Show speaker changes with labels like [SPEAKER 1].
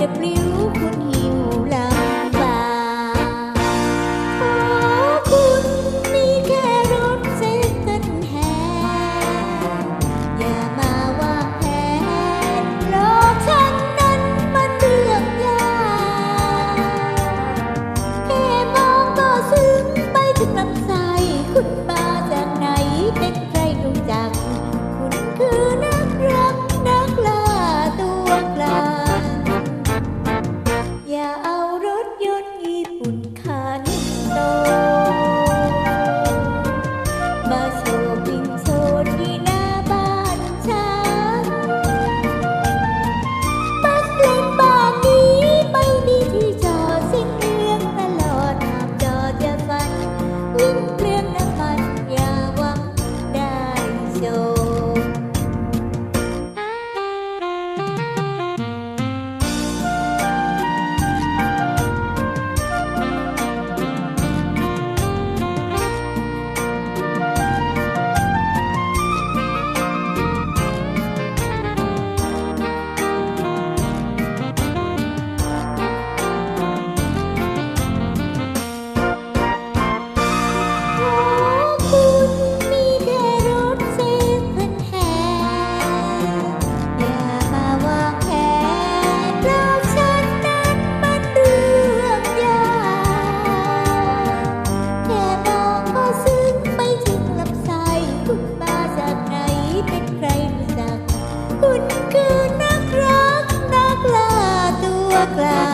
[SPEAKER 1] จะปลิวคุณหิวแลา look like